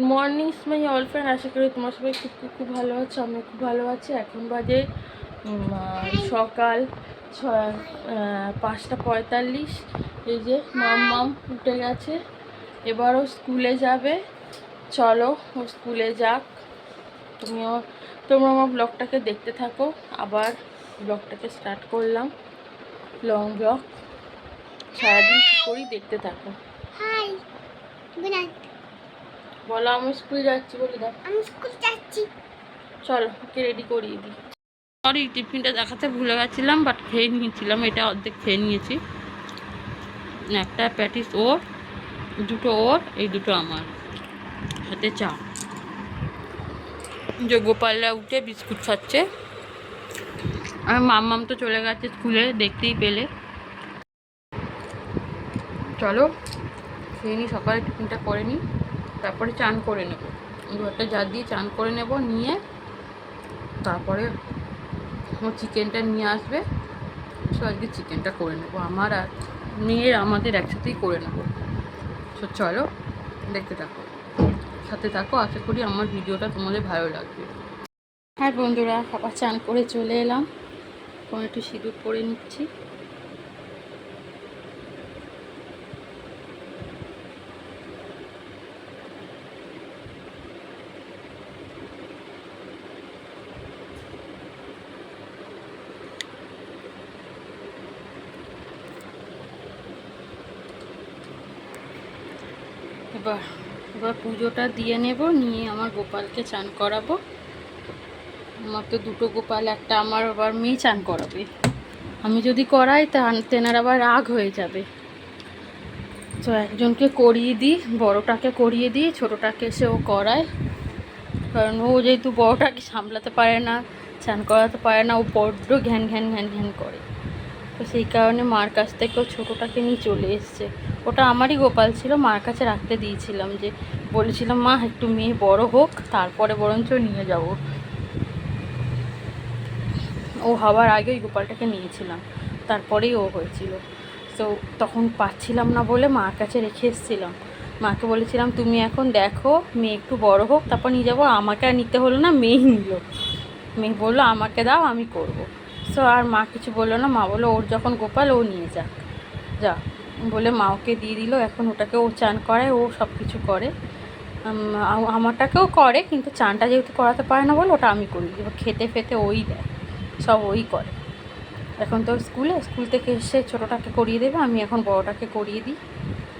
Good morning my all friend আশা করি তোমার সবাই খুব খুব খুব ভালো আছো আমি খুব ভালো আছি। এখন বাজে সকাল ছয় পাঁচটা পঁয়তাল্লিশ। এই যে মাম মাম উঠে গেছে। এবারও স্কুলে যাবে। চলো, ও স্কুলে যাক। তুমিও, তোমরা আমার ব্লগটাকে দেখতে থাকো। আবার ব্লগটাকে স্টার্ট করলাম। Long blog. সারাদিন কী করি দেখতে থাকো। হাই গুড নাইট বলো আমি স্কুল যাচ্ছি বলে দাও। আমি স্কুল যাচ্ছি। চলো ওকে রেডি করিয়ে দিই। সরি টিফিনটা দেখাতে ভুলে গেছিলাম বাট খেয়ে নিয়েছিলাম এটা অর্ধেক খেয়ে নিয়েছি। একটা প্যাটিস ওর দুটো ওর এই দুটো আমার। সাথে চা। যে গোপালরা উঠে বিস্কুট খাচ্ছে। আর মাম্মাম তো চলে গেছে স্কুলে দেখতেই পেলে। চলো খেয়ে নিই সকালে টিফিনটা করে নিই তারপরে চান করে নেব। দুয়ারটা যা দিয়ে চান করে নেব, নিয়ে তারপরে ও চিকেনটা নিয়ে আসবে। সো আজকে চিকেনটা করে নেব। আমার আর মেয়ের আমাদের একসাথেই করে নেব। সো চলো দেখতে থাকো। সাথে থাকো, আশা করি আমার ভিডিওটা তোমাদের ভালো লাগবে। হ্যাঁ বন্ধুরা আবার চান করে চলে এলাম। এখন একটু সিঁদুর পরে নিচ্ছি। এবার এবার পুজোটা দিয়ে নেব, নিয়ে আমার গোপালকে চান করাবো। আমার তো দুটো গোপাল, একটা আমার, আবার মেয়ে চান করাবে। আমি যদি করাই, তা তেনার আবার রাগ হয়ে যাবে। তো একজনকে করিয়ে দিই, বড়টাকে করিয়ে দিই, ছোটোটাকে এসে ও করায়। কারণ ও যেহেতু বড়টাকে সামলাতে পারে না, চান করাতে পারে না, ও বড্ড ঘ্যান ঘ্যান ঘ্যান ঘ্যান করে। তো সেই কারণে মার কাছ থেকে ও ছোটোটাকে নিয়ে চলে এসছে। ওটা আমারই গোপাল ছিল, মার কাছে রাখতে দিয়েছিলাম যে, বলেছিলাম, মা, একটু মেয়ে বড় হোক, তারপরে বরঞ্চ নিয়ে যাব। ও হওয়ার আগে ওই গোপালটাকে নিয়েছিলাম, তারপরেই ও হয়েছিল। তো তখন পাচ্ছিলাম না বলে মার কাছে রেখে এসেছিলাম। মাকে বলেছিলাম, তুমি এখন দেখো, মেয়ে একটু বড় হোক, তারপর নিয়ে যাব। আমাকে আর নিতে হলো না, মেয়েই নিল। মেয়ে বলল, আমাকে দাও, আমি করব। সো আর মা কিছু বলল না। মা বলল, ওর যখন গোপাল, ও নিয়ে যাক। যা। বলে মা ওকে দিয়ে দিল। এখন ওটাকে ও চান করায় ও সব কিছু করে আমারটাকেও করে, কিন্তু চানটা যেহেতু করাতে পারে না বলে ওটা আমি করি এবার খেতে ফেতে ওই দেয়। সব ওই করে। এখন তো স্কুলে, স্কুল থেকে এসে ছোটোটাকে করিয়ে দেবে। আমি এখন বড়োটাকে করিয়ে দিই।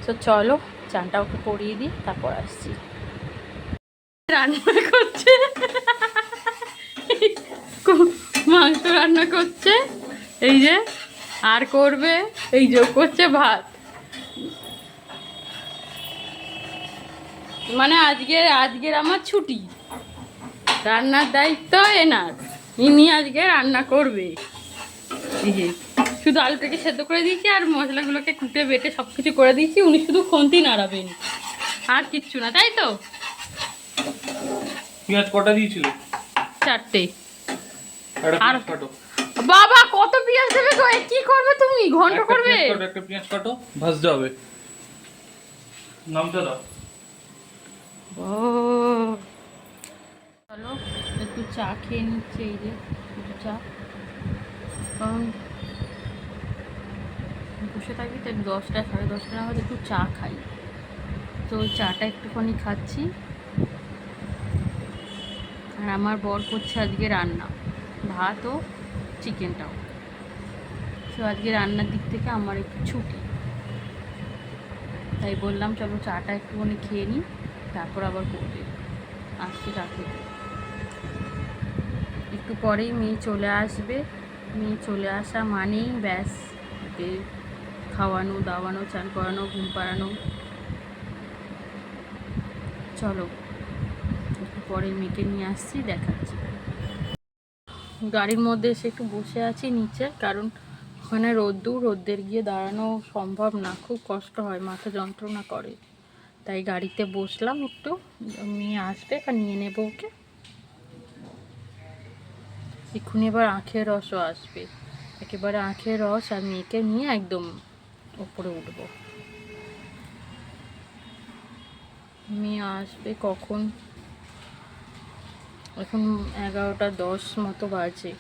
তো চলো, চানটা ওকে করিয়ে দিই, তারপর আসছি। রান্না করছে মাংস রান্না করছে এই যে আর করবে এই যোগ করছে ভাত। মানে আজকের আজকের আমার ছুটি। রান্নার দায়িত্ব এনার। ইনি আজকে রান্না করবে। এই যে শুধু আলুটাকে সেদ্ধ করে দিয়েছি আর মশলাগুলোকে কুটে বেটে সব কিছু করে দিয়েছি। উনি শুধু খন্তি নাড়াবেন। আর কিচ্ছু না তাই তো? পেঁয়াজ কটা দিয়েছিল? চারটে। আর- বাবা কত পেঁয়াজ দেবে গো? কি করবে তুমি? ঘন্ট করবে? একটা পেঁয়াজ কাটো ভাজতে হবে। নামতে দাও। ও। চলো একটু চা খেয়ে নিচ্ছে এই যে একটু চা। বসে থাকি তো দশটা সাড়ে দশটা নাগাদ একটু চা খাই। তো ওই চাটা একটুখানি খাচ্ছি। আর আমার বর করছে আজকে রান্না। ভাত ও চিকেনটাও। তো আজকে রান্নার দিক থেকে আমার একটু ছুটি। তাই বললাম, চলো চাটা একটুখানি খেয়ে নিই, তারপর আবার করবে। আসছে খেতে একটু পরেই মেয়ে চলে আসবে। মেয়ে চলে আসা মানেই ব্যাস খাওয়ানো, দাওয়ানো, চান করানো, ঘুম পাড়ানো। চলো, একটু পরে মেয়েকে নিয়ে আসছি, দেখাচ্ছি। গাড়ির মধ্যে এসে একটু বসে আছি নিচে, কারণ ওখানে রোদ্দুর, রোদ্দের গিয়ে দাঁড়ানো সম্ভব না, খুব কষ্ট হয়, মাথা যন্ত্রণা করে। তাই গাড়িতে বসলাম একটু মেয়ে আসবে এবার নিয়ে নেব ওকে। এক্ষুনি এবার আখের রসও আসবে। একেবারে আখের রস আর মেয়েকে নিয়ে একদম ওপরে উঠবো। মেয়ে আসবে কখন? এখন এগারোটা দশ মতো বাজে।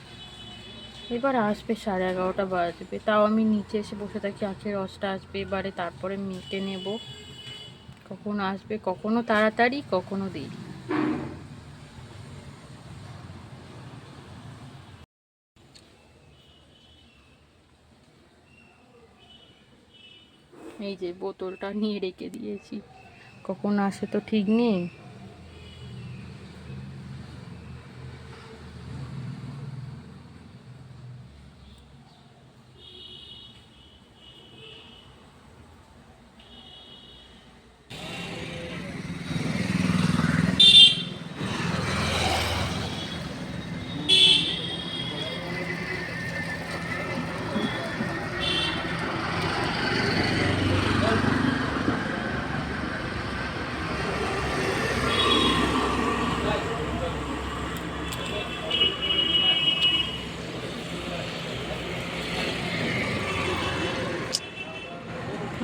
এবার আসবে সাড়ে এগারোটা বাজবে। তাও আমি নিচে এসে বসে থাকি, আখের রসটা আসবে। এবারে তারপরে মেয়েকে নেব। কখন আসবে, কখনো তাড়াতাড়ি, কখনো দেরি। এই যে বোতলটা নিয়ে রেখে দিয়েছি। কখন আসে তো ঠিক নেই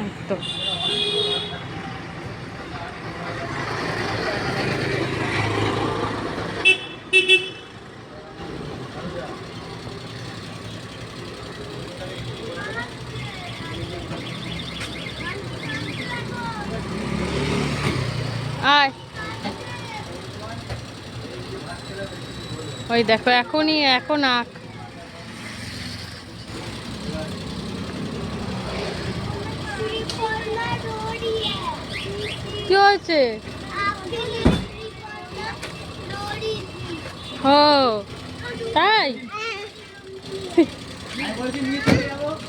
একদম আয় ওই দেখো, এখনই, এখন শ্রীকন্যা কি হয়েছে? ও, তাই?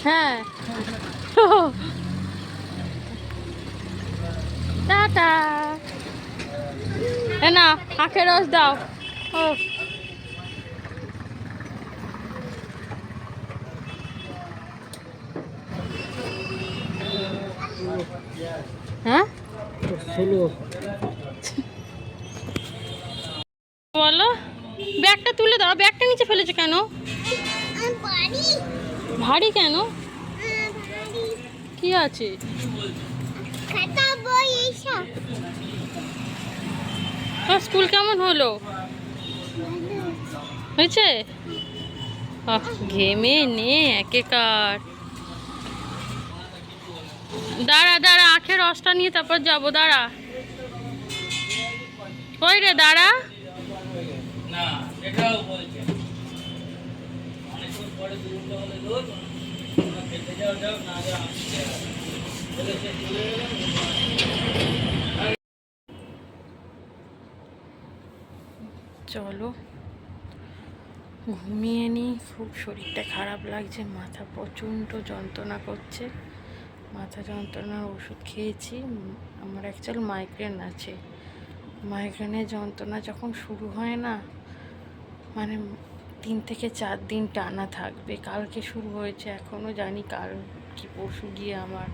হ্যাঁ। টাটা। এ না, আখের রস দাও। ও। বলো ব্যাগটা তুলে দাও। ব্যাগটা নিচে ফেলেছো কেন? ভারী কেন? কি আছে? স্কুল কেমন হলো? হয়েছে? আহ, ঘেমে নে একেকার। দাঁড়া দাঁড়া আখের রসটা নিয়ে তারপর যাব দাঁড়া। কই রে দাঁড়া। চলো ঘুমিয়ে নিই খুব শরীরটা খারাপ লাগছে মাথা প্রচণ্ড যন্ত্রণা করছে। মাথা যন্ত্রণার ওষুধ খেয়েছি। আমার অ্যাকচুয়াল মাইগ্রেন আছে। মাইগ্রেনের যন্ত্রণা যখন শুরু হয় না মানে তিন থেকে চার দিন টানা থাকবে। কালকে শুরু হয়েছে এখনও জানি কাল কি পরশু গিয়ে আমার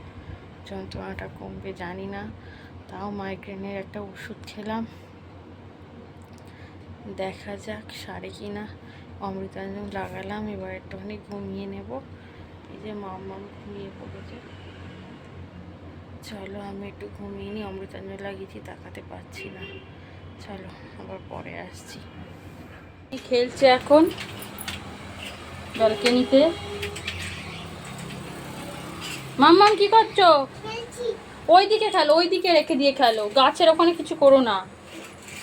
যন্ত্রণাটা কমবে, জানি না। তাও মাইগ্রেনের একটা ওষুধ খেলাম। দেখা যাক সারে কি না অমৃতাঞ্জন লাগালাম, এবার একটুখানি ঘুমিয়ে নেব। এই যে মাম্মাম ঘুমিয়ে পড়েছে। চলো আমি একটু ঘুমিয়ে নিই অমৃতাঞ্জন লাগিয়েছি তাকাতে পারছি না। চলো আবার পরে আসছি। খেলছে এখন? ব্যালকনিতে? মাম্মাম কি করছ? ওই দিকে খেলো ওই দিকে রেখে দিয়ে খেলো। গাছের ওখানে কিছু করো না।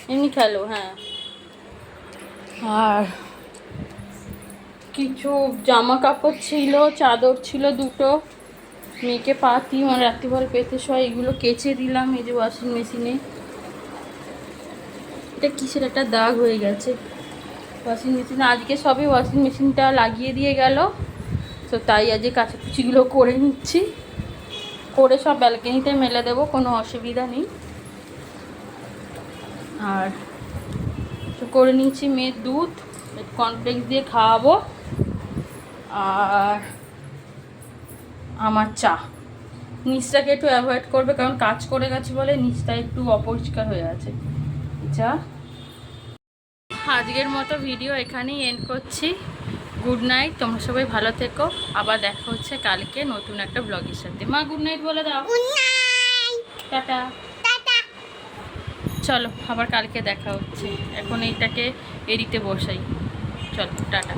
এমনি খেলো হ্যাঁ। আর কিছু জামা কাপড় ছিল চাদর ছিল দুটো। মেয়েকে পাতি মানে রাত্রিবেলা পেতে শোয়, এগুলো কেচে দিলাম, এই যে ওয়াশিং মেশিনে এটা কিসের একটা দাগ হয়ে গেছে। ওয়াশিং মেশিনে আজকে সবে ওয়াশিং মেশিনটা লাগিয়ে দিয়ে গেল। তো তাই আজকে কাচাকুচিগুলো করে নিচ্ছি। করে সব ব্যালকনিতে মেলে দেবো, কোনো অসুবিধা নেই। আর করে নিচ্ছি মেয়ের দুধ কর্নফ্লেক্স দিয়ে খাওয়াবো। আর আমার চা। নিচটাকে একটু অ্যাভয়েড করবে কারণ কাজ করে গেছে বলে নিচটা একটু অপরিষ্কার হয়ে আছে। চা আজকের মতো ভিডিও এখানেই এন্ড করছি। গুড নাইট তোমরা সবাই ভালো থেকো। আবার দেখা হচ্ছে কালকে নতুন একটা ব্লগের সাথে। মা গুড নাইট বলে দাও। টাটা। টাটা। চলো আবার কালকে দেখা হচ্ছে। এখন এইটাকে এডিতে বসাই। চলো টাটা।